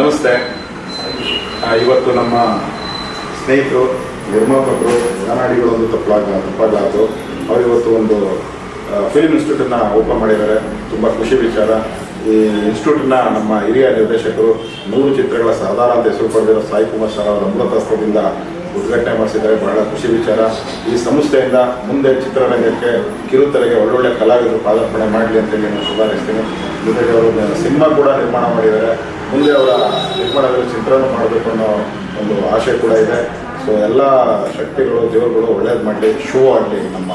ನಮಸ್ತೆ. ಇವತ್ತು ನಮ್ಮ ಸ್ನೇಹಿತರು, ನಿರ್ಮಾಪಕರು ಕನ್ನಡಿಗಳು ಒಂದು ತಪ್ಪಾಗ ತಪ್ಪಾಗ್ಲಾತು ಅವರು ಇವತ್ತು ಒಂದು ಫಿಲ್ಮ್ ಇನ್ಸ್ಟಿಟ್ಯೂಟನ್ನು ಓಪನ್ ಮಾಡಿದ್ದಾರೆ. ತುಂಬ ಖುಷಿ ವಿಚಾರ. ಈ ಇನ್ಸ್ಟಿಟ್ಯೂಟ್ನ ನಮ್ಮ ಹಿರಿಯ ನಿರ್ದೇಶಕರು ನೂರು ಚಿತ್ರಗಳ ಸರ್ದಾರ ಅಂತ ಹೆಸರು ಪಡೆದಿರೋ ಸಾಯಿ ಕುಮಾರ್ ಸರ್ ಅವರ ಅಮೃತಸ್ತ್ರದಿಂದ ಉದ್ಘಾಟನೆ ಮಾಡಿಸಿದ್ದಾರೆ. ಬಹಳ ಖುಷಿ ವಿಚಾರ. ಈ ಸಂಸ್ಥೆಯಿಂದ ಮುಂದೆ ಚಿತ್ರರಂಗಕ್ಕೆ ಕಿರುತೆರೆಗೆ ಒಳ್ಳೊಳ್ಳೆ ಕಲಾವಿದರು ಪಾದಾರ್ಪಣೆ ಮಾಡಲಿ ಅಂತೇಳಿ ನಾನು ಶುಭಾರೈಸ್ತೀನಿ. ಜೊತೆಗೆ ಅವರು ಸಿನಿಮಾ ಕೂಡ ನಿರ್ಮಾಣ ಮಾಡಿದ್ದಾರೆ. ಮುಂದೆ ಅವರ ನಿರ್ಮಾಣದಲ್ಲಿ ಚಿತ್ರನೂ ಮಾಡಬೇಕು ಅನ್ನೋ ಒಂದು ಆಶೆ ಕೂಡ ಇದೆ. ಸೊ ಎಲ್ಲ ಶಕ್ತಿಗಳು, ದೇವರುಗಳು ಒಳ್ಳೇದು ಮಾಡಲಿ ಶೋ ಆಗಲಿ ನಮ್ಮ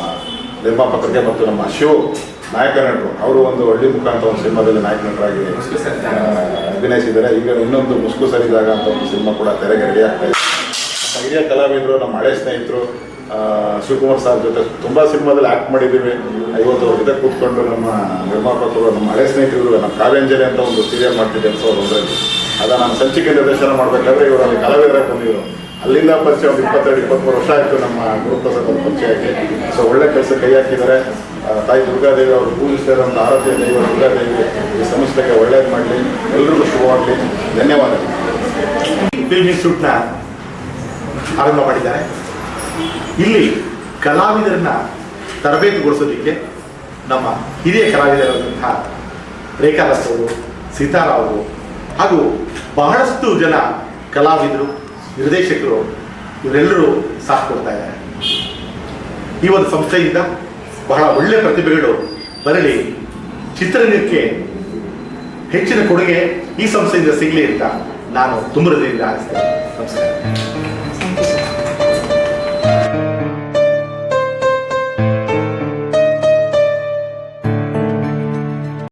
ನಿರ್ಮಾಪಕರಿಗೆ ಮತ್ತು ನಮ್ಮ ಶಿವ ನಾಯಕ ನಟರು ಅವರು ಒಂದು ಹಳ್ಳಿ ಮುಖಾಂತರ ಒಂದು ಸಿನಿಮಾದಲ್ಲಿ ನಾಯಕ ನಟರಾಗಿ ಅಭಿನಯಿಸಿದ್ದಾರೆ. ಈಗ ಇನ್ನೊಂದು ಮುಸ್ಕು ಸರಿದಾಗ ಅಂತ ಒಂದು ಸಿನಿಮಾ ಕೂಡ ತೆರೆಗೆ ರೆಡಿ ಆಗ್ತಾ ಇದೆ. ಹಿರಿಯ ಕಲಾವಿದರು ನಮ್ಮ ಹಳೆ ಸ್ನೇಹಿತರು ಶಿವಕುಮಾರ್ ಸರ್ ಜೊತೆ ತುಂಬ ಸಿನಿಮಾದಲ್ಲಿ ಆ್ಯಕ್ಟ್ ಮಾಡಿದ್ದೀವಿ. ಐವತ್ತು ಇದಕ್ಕೆ ಕೂತ್ಕೊಂಡು ನಮ್ಮ ನಿರ್ಮಾಪಕರು ನಮ್ಮ ಹಳೆ ಸ್ನೇಹಿತರು ನಮ್ಮ ಕಾವ್ಯಾಂಜಲಿ ಅಂತ ಒಂದು ಸೀರಿಯಲ್ ಮಾಡ್ತಿದ್ದೆ ಅಂತ ಅದ ನಾನು ಸಂಚಿಕೆ ನಿರ್ದೇಶನ ಮಾಡಬೇಕಾದ್ರೆ ಇವರು ಅಲ್ಲಿ ಕಲಾವಿದರಾಗಿ ಬಂದಿದ್ರು. ಅಲ್ಲಿಂದ ಪರಿಚಯ ಒಂದು ಇಪ್ಪತ್ತೆರಡು ಇಪ್ಪತ್ತ್ಮೂರು ವರ್ಷ ಆಯಿತು ನಮ್ಮ ಗುರುಪ್ರಸಾದ್ ಪರಿಚಯ ಆಗಿ ಸೊ ಒಳ್ಳೆ ಕೆಲಸ ಕೈ ಹಾಕಿದ್ದಾರೆ. ತಾಯಿ ದುರ್ಗಾದೇವಿ ಅವರು ಪೂಜಿಸ್ತಿರೋಂಥ ಆರಾಧ್ಯ ದೈವ ದುರ್ಗಾದೇವಿ ಈ ಸಂಸ್ಥೆಗೆ ಒಳ್ಳೇದು ಮಾಡಲಿ. ಎಲ್ರಿಗೂ ಶುಭವಾಗಲಿ. ಧನ್ಯವಾದಗಳು. ಫಿಲ್ಮ್ ಇನ್ಸ್ಟಿಟ್ಯೂಟ್ನ ಆರಂಭ ಮಾಡಿದ್ದಾರೆ. ಇಲ್ಲಿ ಕಲಾವಿದರನ್ನ ತರಬೇತುಗೊಳಿಸೋದಕ್ಕೆ ನಮ್ಮ ಹಿರಿಯ ಕಲಾವಿದರಾದಂತಹ ರೇಖಾದಾಸ್ ಅವರು ಸೀತಾರಾವ್ ಹಾಗೂ ಬಹಳಷ್ಟು ಜನ ಕಲಾವಿದರು, ನಿರ್ದೇಶಕರು, ಇವರೆಲ್ಲರೂ ಸಾಥ್ ಕೊಡ್ತಾ ಇದ್ದಾರೆ. ಈ ಒಂದು ಸಂಸ್ಥೆಯಿಂದ ಬಹಳ ಒಳ್ಳೆಯ ಪ್ರತಿಭೆಗಳು ಬರಲಿ, ಚಿತ್ರರಂಗಕ್ಕೆ ಹೆಚ್ಚಿನ ಕೊಡುಗೆ ಈ ಸಂಸ್ಥೆಯಿಂದ ಸಿಗಲಿ ಅಂತ ನಾನು ತುಂಬ ಹೃದಯದಿಂದ ಆರಿಸ್ತೇನೆ ನಮಸ್ಕಾರ.